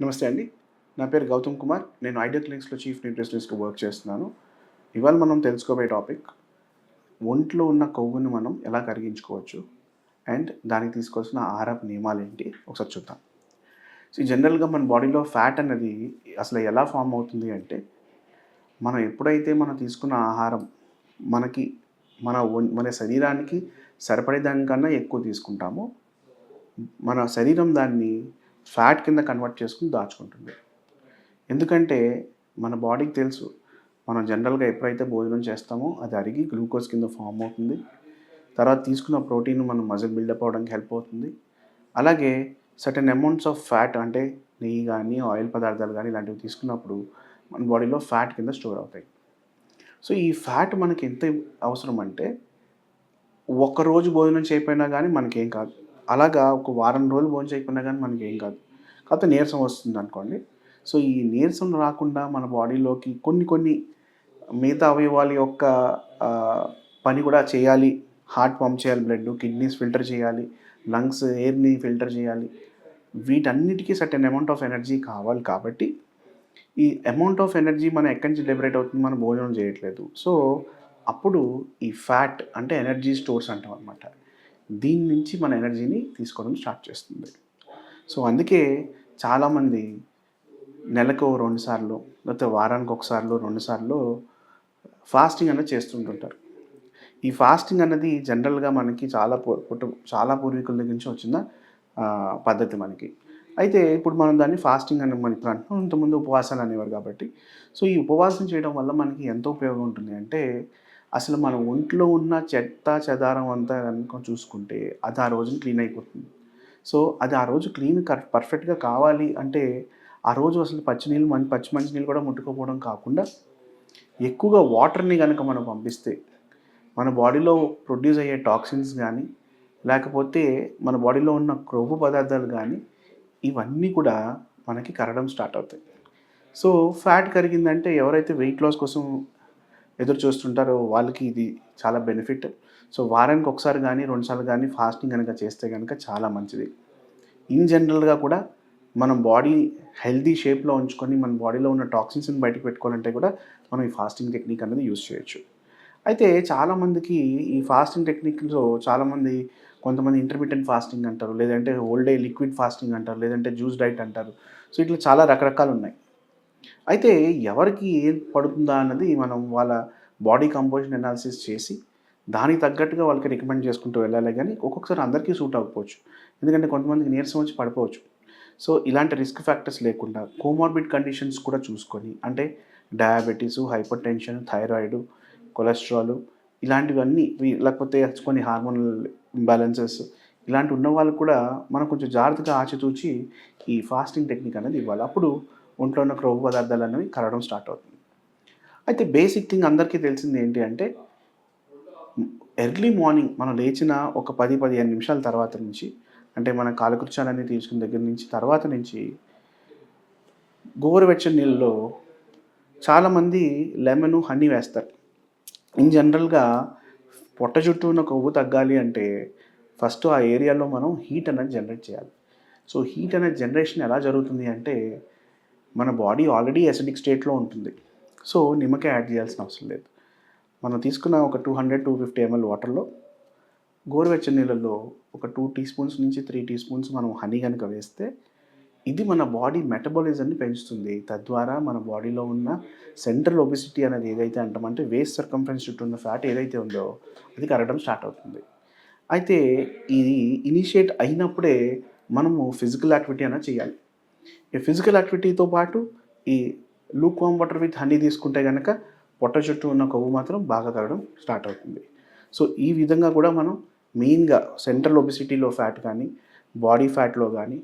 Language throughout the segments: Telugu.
నమస్తే అండి. నా పేరు గౌతమ్ కుమార్. నేను ఐడియా క్లినిక్స్లో చీఫ్ న్యూట్రిషనిస్ట్గా వర్క్ చేస్తున్నాను. ఇవాళ మనం తెలుసుకోబోయే టాపిక్ ఒంట్లో ఉన్న కొవ్వుని మనం ఎలా కరిగించుకోవచ్చు అండ్ దానికి తీసుకోవాల్సిన ఆహారపు నియమాలు ఏంటి? ఒకసారి చూద్దాం. సో జనరల్గా మన బాడీలో ఫ్యాట్ అనేది అసలు ఎలా ఫామ్ అవుతుంది అంటే మనం ఎప్పుడైతే మనం తీసుకున్న ఆహారం మనకి మన మన శరీరానికి సరిపడే దానికన్నా ఎక్కువ తీసుకుంటామో మన శరీరం దాన్ని ఫ్యాట్ కింద కన్వర్ట్ చేసుకుని దాచుకుంటుంది. ఎందుకంటే మన బాడీకి తెలుసు మనం జనరల్గా ఎప్పుడైతే భోజనం చేస్తామో అది అరిగి గ్లూకోజ్ కింద ఫామ్ అవుతుంది. తర్వాత తీసుకున్న ప్రోటీన్ మనం మజిల్ బిల్డప్ అవడానికి హెల్ప్ అవుతుంది. అలాగే సర్టెన్ అమౌంట్స్ ఆఫ్ ఫ్యాట్ అంటే నెయ్యి కానీ ఆయిల్ పదార్థాలు కానీ ఇలాంటివి తీసుకున్నప్పుడు మన బాడీలో ఫ్యాట్ కింద స్టోర్ అవుతాయి. సో ఈ ఫ్యాట్ మనకి ఎంత అవసరం అంటే ఒక్క రోజు భోజనం చేయకపోయినా కానీ మనకేం కాదు. అలాగా ఒక వారం రోజులు భోజనం చేయకుండా కానీ మనకి ఏం కాదు. కాకపోతే నీరసం వస్తుంది అనుకోండి. సో ఈ నీరసం రాకుండా మన బాడీలోకి కొన్ని కొన్ని మిగతా అవయవాల యొక్క పని కూడా చేయాలి. హార్ట్ పంప్ చేయాలి బ్లడ్ కిడ్నీస్ ఫిల్టర్ చేయాలి లంగ్స్ ఎయిర్ని ఫిల్టర్ చేయాలి. వీటన్నిటికీ సర్టెన్ అమౌంట్ ఆఫ్ ఎనర్జీ కావాలి కాబట్టి ఈ అమౌంట్ ఆఫ్ ఎనర్జీ మనం ఎక్కడి నుంచి లిబరేట్ అవుతుంది? మనం భోజనం చేయట్లేదు. సో అప్పుడు ఈ ఫ్యాట్ అంటే ఎనర్జీ స్టోర్స్ అంటాం అనమాట దీని నుంచి మన ఎనర్జీని తీసుకోవడం స్టార్ట్ చేస్తుంది. సో అందుకే చాలామంది నెలకు రెండుసార్లు లేకపోతే వారానికి ఒకసారిలో రెండుసార్లు ఫాస్టింగ్ అనేది చేస్తుంటుంటారు. ఈ ఫాస్టింగ్ అన్నది జనరల్గా మనకి చాలా పుట్టు చాలా పూర్వీకుల దగ్గర నుంచి వచ్చిన పద్ధతి మనకి. అయితే ఇప్పుడు మనం దాన్ని ఫాస్టింగ్ అని మనం ఇప్పుడు అంటున్నాం. ఇంతకుముందు ఉపవాసాలు అనేవారు కాబట్టి. సో ఈ ఉపవాసం చేయడం వల్ల మనకి ఎంత ఉపయోగం ఉంటుంది అంటే అసలు మన ఒంట్లో ఉన్న చెత్త చెదారం అంతా కనుక చూసుకుంటే అది ఆ రోజున క్లీన్ అయిపోతుంది. సో అది ఆ రోజు క్లీన్ కరెక్ట్ పర్ఫెక్ట్గా కావాలి అంటే ఆ రోజు అసలు పచ్చి నీళ్ళు మంచి పచ్చి మంచి నీళ్ళు కూడా ముట్టుకోపోవడం కాకుండా ఎక్కువగా వాటర్ని కనుక మనం పంపిస్తే మన బాడీలో ప్రొడ్యూస్ అయ్యే టాక్సిన్స్ కానీ లేకపోతే మన బాడీలో ఉన్న క్రొవ్వు పదార్థాలు కానీ ఇవన్నీ కూడా మనకి కరగడం స్టార్ట్ అవుతాయి. సో ఫ్యాట్ కరిగిందంటే ఎవరైతే వెయిట్ లాస్ కోసం ఎదురు చూస్తుంటారో వాళ్ళకి ఇది చాలా బెనిఫిట్ సో వారానికి ఒకసారి కానీ రెండుసార్లు కానీ ఫాస్టింగ్ కనుక చేస్తే కనుక చాలా మంచిది. ఇన్ జనరల్గా కూడా మనం బాడీ హెల్దీ షేప్లో ఉంచుకొని మన బాడీలో ఉన్న టాక్సిన్స్ని బయటకు పెట్టుకోవాలంటే కూడా మనం ఈ ఫాస్టింగ్ టెక్నిక్ అనేది యూస్ చేయొచ్చు. అయితే చాలామందికి ఈ ఫాస్టింగ్ టెక్నిక్లో చాలామంది కొంతమంది ఇంటర్మీడియట్ ఫాస్టింగ్ అంటారు లేదంటే ఓల్డ్ డే లిక్విడ్ ఫాస్టింగ్ అంటారు లేదంటే జ్యూస్ డైట్ అంటారు. సో ఇట్లా చాలా రకరకాలు ఉన్నాయి. అయితే ఎవరికి ఏం పడుతుందా అన్నది మనం వాళ్ళ బాడీ కంపోజిషన్ అనాలిసిస్ చేసి దానికి తగ్గట్టుగా వాళ్ళకి రికమెండ్ చేసుకుంటూ వెళ్ళాలి కానీ ఒక్కొక్కసారి అందరికీ సూట్ అవ్వకపోవచ్చు. ఎందుకంటే కొంతమందికి నీరసం వచ్చి పడిపోవచ్చు. సో ఇలాంటి రిస్క్ ఫ్యాక్టర్స్ లేకుండా కోమార్బిడ్ కండిషన్స్ కూడా చూసుకొని అంటే diabetes hypertension thyroid cholesterol ఇలాంటివన్నీ లేకపోతే కొన్ని హార్మోనల్ ఇంబ్యాలెన్సెస్ ఇలాంటి ఉన్న వాళ్ళు కూడా మనం కొంచెం జాగ్రత్తగా ఆచితూచి ఈ ఫాస్టింగ్ టెక్నిక్ అనేది ఇవ్వాలి. అప్పుడు ఒంట్లో ఉన్న క్రొవ్వు పదార్థాలు అనేవి కరగడం స్టార్ట్ అవుతుంది. అయితే బేసిక్ థింగ్ అందరికీ తెలిసింది ఏంటి అంటే ఎర్లీ మార్నింగ్ మనం లేచిన ఒక పది పదిహేను నిమిషాల తర్వాత నుంచి అంటే మన కాలకృత్యాలన్నీ తీసుకున్న దగ్గర నుంచి తర్వాత నుంచి గోరువెచ్చని నీళ్ళలో చాలామంది లెమన్ హనీ వేస్తారు. ఇన్ జనరల్గా పొట్ట చుట్టూ ఉన్న కొవ్వు తగ్గాలి అంటే ఫస్ట్ ఆ ఏరియాలో మనం హీట్ అనేది జనరేట్ చేయాలి. సో హీట్ అనేది జనరేషన్ ఎలా జరుగుతుంది అంటే మన బాడీ ఆల్రెడీ అసిడిక్ స్టేట్లో ఉంటుంది. సో నిమ్మకాయ యాడ్ చేయాల్సిన అవసరం లేదు. మనం తీసుకున్న ఒక two hundred two fifty ML వాటర్లో గోరువెచ్చని నీళ్ళల్లో ఒక టూ టీ స్పూన్స్ నుంచి త్రీ టీ స్పూన్స్ మనం హనీ కనుక వేస్తే ఇది మన బాడీ మెటబాలిజంని పెంచుతుంది. తద్వారా మన బాడీలో ఉన్న సెంట్రల్ ఒబిసిటీ అనేది ఏదైతే అంటామంటే వేస్ట్ సర్కంఫరెన్స్ చుట్టూ ఉన్న ఫ్యాట్ ఏదైతే ఉందో అది కరగడం స్టార్ట్ అవుతుంది. అయితే ఇది ఇనిషియేట్ అయినప్పుడే మనము ఫిజికల్ యాక్టివిటీ అనేది చేయాలి. ఈ ఫిజికల్ యాక్టివిటీతో పాటు ఈ lukewarm water with honey తీసుకుంటే కనుక పొట్ట చుట్టూ ఉన్న కొవ్వు మాత్రం బాగా తగ్గడం స్టార్ట్ అవుతుంది. సో ఈ విధంగా కూడా మనం మెయిన్గా సెంట్రల్ ఒబిసిటీలో ఫ్యాట్ కానీ బాడీ ఫ్యాట్లో కానీ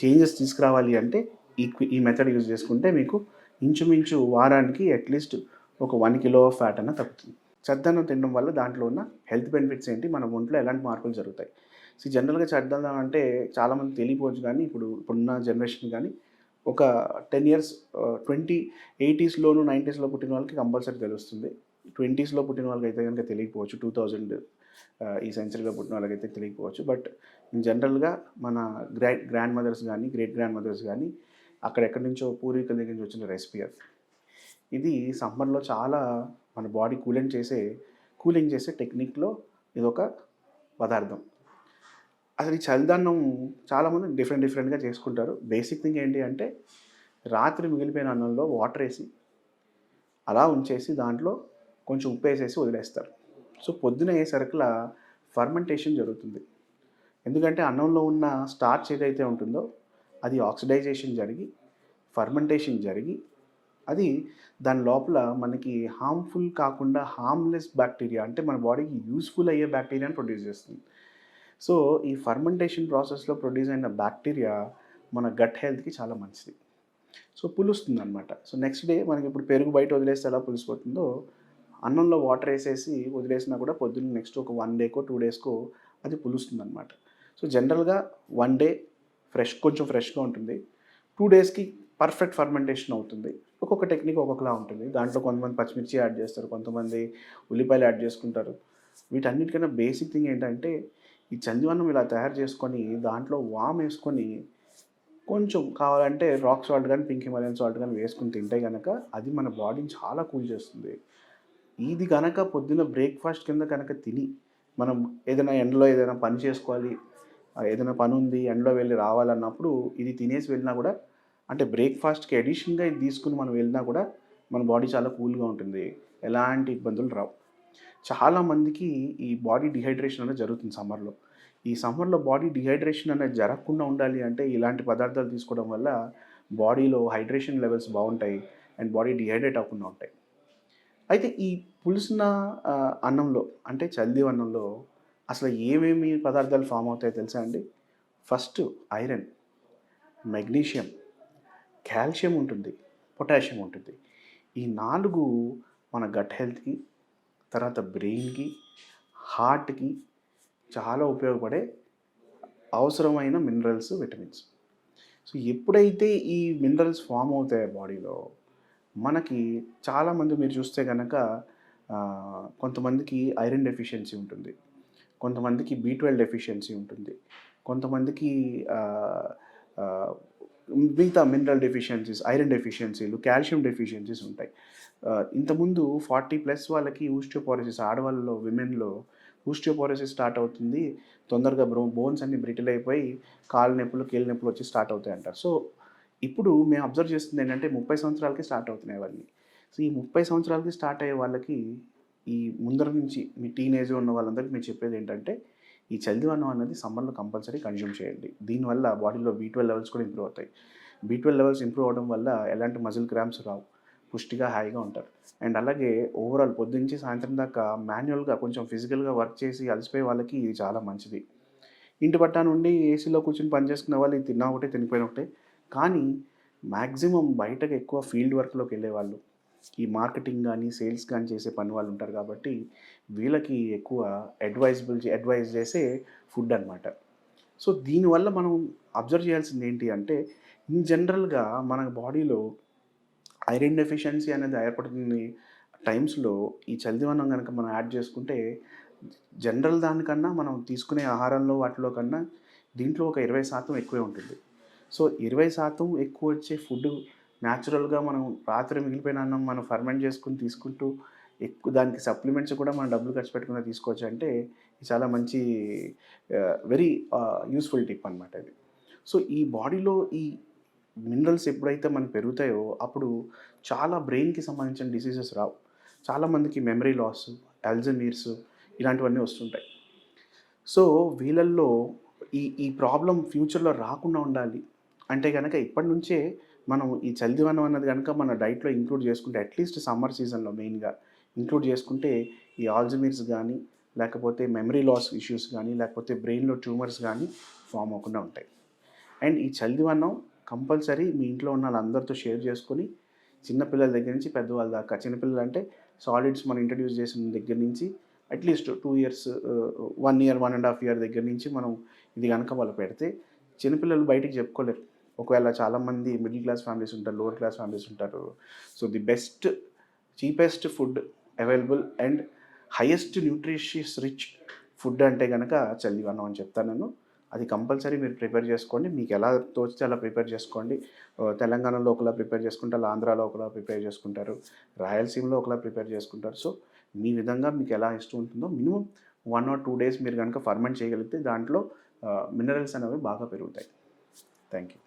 చేంజెస్ తీసుకురావాలి అంటే ఈ ఈ మెథడ్ యూజ్ చేసుకుంటే మీకు ఇంచుమించు వారానికి అట్లీస్ట్ ఒక వన్ కిలో ఆఫ్ ఫ్యాట్ అన్న తగ్గుతుంది. చద్దన్నం తినడం వల్ల దాంట్లో ఉన్న హెల్త్ బెనిఫిట్స్ ఏంటి? మన ఒంట్లో ఎలాంటి మార్పులు జరుగుతాయి? సో జనరల్గా చద్దన్నం అంటే చాలామంది తెలియపోవచ్చు కానీ ఇప్పుడు ఇప్పుడున్న జనరేషన్ కానీ ఒక టెన్ ఇయర్స్ ట్వంటీ ఎయిటీస్లోను నైంటీస్లో పుట్టిన వాళ్ళకి కంపల్సరీ తెలుస్తుంది. ట్వంటీస్లో పుట్టిన వాళ్ళకి అయితే కనుక తెలియకపోవచ్చు టూ థౌజండ్ ఈ సెంచరీలో పుట్టిన వాళ్ళకైతే తెలియకపోవచ్చు. బట్ జనరల్గా మన గ్రాండ్ గ్రాండ్ మదర్స్ కానీ గ్రేట్ గ్రాండ్ మదర్స్ కానీ అక్కడ ఎక్కడి నుంచో పూర్వీకుల దగ్గర నుంచి వచ్చిన రెసిపీ అది. ఇది సమ్మర్లో చాలా మన బాడీ కూలింగ్ చేసే కూలింగ్ చేసే టెక్నిక్లో ఇదొక పదార్థం. అసలు ఈ చలిదన్నం చాలామంది డిఫరెంట్ డిఫరెంట్గా చేసుకుంటారు. బేసిక్ థింగ్ ఏంటి అంటే రాత్రి మిగిలిపోయిన అన్నంలో వాటర్ వేసి అలా ఉంచేసి దాంట్లో కొంచెం ఉప్పు వేసేసి వదిలేస్తారు. సో పొద్దున సరుకుల ఫర్మెంటేషన్ జరుగుతుంది. ఎందుకంటే అన్నంలో ఉన్న స్టార్చ్ ఏదైతే ఉంటుందో అది ఆక్సిడైజేషన్ జరిగి ఫర్మెంటేషన్ జరిగి అది దాని లోపల మనకి హార్మ్ఫుల్ కాకుండా హార్మ్లెస్ బ్యాక్టీరియా అంటే మన బాడీకి యూస్ఫుల్ అయ్యే బ్యాక్టీరియాని ప్రొడ్యూస్ చేస్తుంది. సో ఈ ఫర్మెంటేషన్ ప్రాసెస్లో ప్రొడ్యూస్ అయిన బ్యాక్టీరియా మన గట్ హెల్త్కి చాలా మంచిది. సో పులుస్తుంది అనమాట సో నెక్స్ట్ డే మనకి ఇప్పుడు పెరుగు బయట వదిలేస్తే ఎలా పులిసిపోతుందో అన్నంలో వాటర్ వేసేసి వదిలేసినా కూడా పొద్దున్న నెక్స్ట్ ఒక వన్ డేకో టూ డేస్కో అది పులుస్తుంది అనమాట సో జనరల్గా వన్ డే ఫ్రెష్ కొంచెం ఫ్రెష్గా ఉంటుంది. టూ డేస్కి పర్ఫెక్ట్ ఫర్మెంటేషన్ అవుతుంది. ఒక్కొక్క టెక్నిక్ ఒక్కొక్కలా ఉంటుంది. దాంట్లో కొంతమంది పచ్చిమిర్చి యాడ్ చేస్తారు కొంతమంది ఉల్లిపాయలు యాడ్ చేసుకుంటారు. వీటన్నిటికన్నా బేసిక్ థింగ్ ఏంటంటే ఈ చందివన్నం ఇలా తయారు చేసుకొని దాంట్లో వామ్ వేసుకొని కొంచెం కావాలంటే రాక్ సాల్ట్ కానీ పింక్ హిమాలయన్ సాల్ట్ కానీ వేసుకుని తింటే కనుక అది మన బాడీని చాలా కూల్ చేస్తుంది. ఇది కనుక పొద్దున్న బ్రేక్ఫాస్ట్ కింద కనుక తిని మనం ఏదైనా ఎండలో ఏదైనా పని చేసుకోవాలి ఏదైనా పని ఉంది ఎండలో వెళ్ళి రావాలన్నప్పుడు ఇది తినేసి వెళ్ళినా కూడా అంటే బ్రేక్ఫాస్ట్కి అడిషన్గా ఇది తీసుకుని మనం వెళ్ళినా కూడా మన బాడీ చాలా కూల్గా ఉంటుంది. ఎలాంటి ఇబ్బందులు రావు. చాలామందికి ఈ బాడీ డిహైడ్రేషన్ అనేది జరుగుతుంది సమ్మర్లో. ఈ సమ్మర్లో బాడీ డిహైడ్రేషన్ అనేది జరగకుండా ఉండాలి అంటే ఇలాంటి పదార్థాలు తీసుకోవడం వల్ల బాడీలో హైడ్రేషన్ లెవెల్స్ బాగుంటాయి అండ్ బాడీ డిహైడ్రేట్ అవ్వకుండా ఉంటాయి. అయితే ఈ పులిసిన అన్నంలో అంటే చల్ది అన్నంలో అసలు ఏమేమి పదార్థాలు ఫామ్ అవుతాయో తెలుసా అండి? ఫస్ట్ ఐరన్ మెగ్నీషియం కాల్షియం ఉంటుంది పొటాషియం ఉంటుంది. ఈ నాలుగు మన గట్ హెల్త్కి తర్వాత బ్రెయిన్కి హార్ట్కి చాలా ఉపయోగపడే అవసరమైన మినరల్స్ విటమిన్స్. సో ఎప్పుడైతే ఈ మినరల్స్ ఫామ్ అవుతాయో బాడీలో మనకి చాలామంది మీరు చూస్తే కనుక కొంతమందికి ఐరన్ డెఫిషియన్సీ ఉంటుంది. కొంతమందికి బీ ట్వెల్వ్ డెఫిషియన్సీ ఉంటుంది. కొంతమందికి మిగతా మినరల్ డెఫిషియన్సీస్ ఐరన్ డెఫిషియన్సీలు కాల్షియం డెఫిషియన్సీస్ ఉంటాయి. ఇంతకుముందు ఫార్టీ ప్లస్ వాళ్ళకి ఊస్టియోపారసిస్ ఆడవాళ్ళలో విమెన్లో ఊస్టియోపారసిస్ స్టార్ట్ అవుతుంది. తొందరగా బ్రో బోన్స్ అన్ని బ్రిటిల్ అయిపోయి కాళ్ళ నొప్పులు కీళ్ళ నొప్పులు వచ్చి స్టార్ట్ అవుతాయి అంటారు సో ఇప్పుడు మేము అబ్జర్వ్ చేస్తుంది ఏంటంటే ముప్పై సంవత్సరాలకి స్టార్ట్ అవుతున్నాయి అవన్నీ సో ఈ ముప్పై సంవత్సరాలకి స్టార్ట్ అయ్యే వాళ్ళకి ఈ ముందర నుంచి మీ టీనేజ్ ఉన్న వాళ్ళందరికీ మేము చెప్పేది ఏంటంటే ఈ చల్దివనం అనేది సమ్మర్లో కంపల్సరీ కన్జ్యూమ్ చేయండి. దీనివల్ల బాడీలో బీ ట్వెల్వ్ లెవెల్స్ కూడా ఇంప్రూవ్ అవుతాయి. బీ ట్వెల్వ్ లెవెల్స్ ఇంప్రూవ్ అవడం వల్ల ఎలాంటి మజిల్ క్రామ్స్ రావు. పుష్టిగా హాయిగా ఉంటారు. అండ్ అలాగే ఓవరాల్ పొద్దుంచి సాయంత్రం దాకా మాన్యువల్గా కొంచెం ఫిజికల్గా వర్క్ చేసి అలసిపోయే వాళ్ళకి ఇది చాలా మంచిది. ఇంటి పట్టా నుండి ఏసీలో కూర్చొని పనిచేసుకునే వాళ్ళు ఇది తిన్నా ఒకటే తినిపోయిన ఒకటే. కానీ మ్యాక్సిమం బయటకు ఎక్కువ ఫీల్డ్ వర్క్లోకి వెళ్ళే వాళ్ళు ఈ మార్కెటింగ్ కానీ సేల్స్ కానీ చేసే పని వాళ్ళు ఉంటారు కాబట్టి వీళ్ళకి ఎక్కువ అడ్వైజబుల్ అడ్వైజ్ చేసే ఫుడ్ అనమాట సో దీనివల్ల మనం అబ్జర్వ్ చేయాల్సింది ఏంటి అంటే ఇన్ జనరల్గా మన బాడీలో ఐరన్ డెఫిషియన్సీ అనేది ఏర్పడుతుంది టైమ్స్లో ఈ చలిదివన్నం కనుక మనం యాడ్ చేసుకుంటే జనరల్ దానికన్నా మనం తీసుకునే ఆహారంలో వాటిలో కన్నా దీంట్లో ఒక ఇరవై శాతం ఎక్కువే ఉంటుంది. సో ఇరవై శాతం ఎక్కువ వచ్చే ఫుడ్ న్యాచురల్గా మనం రాత్రి మిగిలిపోయిన అన్నం మనం ఫర్మెంట్ చేసుకుని తీసుకుంటూ ఎక్కువ దానికి సప్లిమెంట్స్ కూడా మనం డబ్బులు ఖర్చు పెట్టకుండా తీసుకోవచ్చు అంటే చాలా మంచి వెరీ యూస్ఫుల్ టిప్ అనమాట ఇది. సో ఈ బాడీలో ఈ మినరల్స్ ఎప్పుడైతే మనకు పెరుగుతాయో అప్పుడు చాలా బ్రెయిన్కి సంబంధించిన డిసీజెస్ రావు. చాలామందికి మెమరీ లాస్ అల్జమీర్స్ ఇలాంటివన్నీ వస్తుంటాయి. సో వీళ్ళల్లో ఈ ఈ ప్రాబ్లం ఫ్యూచర్లో రాకుండా ఉండాలి అంటే కనుక ఇప్పటి నుంచే మనం ఈ చలిదివనం అన్నది కనుక మన డైట్లో ఇంక్లూడ్ చేసుకుంటే అట్లీస్ట్ సమ్మర్ సీజన్లో మెయిన్గా ఇంక్లూడ్ చేసుకుంటే ఈ ఆల్జమీర్స్ కానీ లేకపోతే మెమరీ లాస్ ఇష్యూస్ కానీ లేకపోతే బ్రెయిన్లో ట్యూమర్స్ కానీ ఫామ్ అవ్వకుండా ఉంటాయి. అండ్ ఈ చలిదివనం కంపల్సరీ మీ ఇంట్లో ఉన్న వాళ్ళందరితో షేర్ చేసుకొని చిన్నపిల్లల దగ్గర నుంచి పెద్దవాళ్ళ దాకా చిన్నపిల్లలు అంటే సాలిడ్స్ మనం ఇంట్రడ్యూస్ చేసిన దగ్గర నుంచి at least two years one year one and half year దగ్గర నుంచి మనం ఇది కనుక వాళ్ళు పెడితే చిన్నపిల్లలు బయటికి చెప్పుకోలేరు. ఒకవేళ చాలామంది మిడిల్ క్లాస్ ఫ్యామిలీస్ ఉంటారు లోవర్ క్లాస్ ఫ్యామిలీస్ ఉంటారు. So the best cheapest food available and highest nutritious rich food అంటే కనుక చలివన్నం అని చెప్తాను నేను. అది కంపల్సరీ మీరు ప్రిపేర్ చేసుకోండి. మీకు ఎలా తోచితే అలా ప్రిపేర్ చేసుకోండి. తెలంగాణలో ఒకలా ప్రిపేర్ చేసుకుంటారు ఆంధ్రాలో ఒకలా ప్రిపేర్ చేసుకుంటారు రాయలసీమలో ఒకలా ప్రిపేర్ చేసుకుంటారు. సో మీ విధంగా మీకు ఎలా ఇష్టం ఉంటుందో minimum one or two days మీరు కనుక ఫర్మెంట్ చేయగలిగితే దాంట్లో మినరల్స్ అనేవి బాగా పెరుగుతాయి. Thank you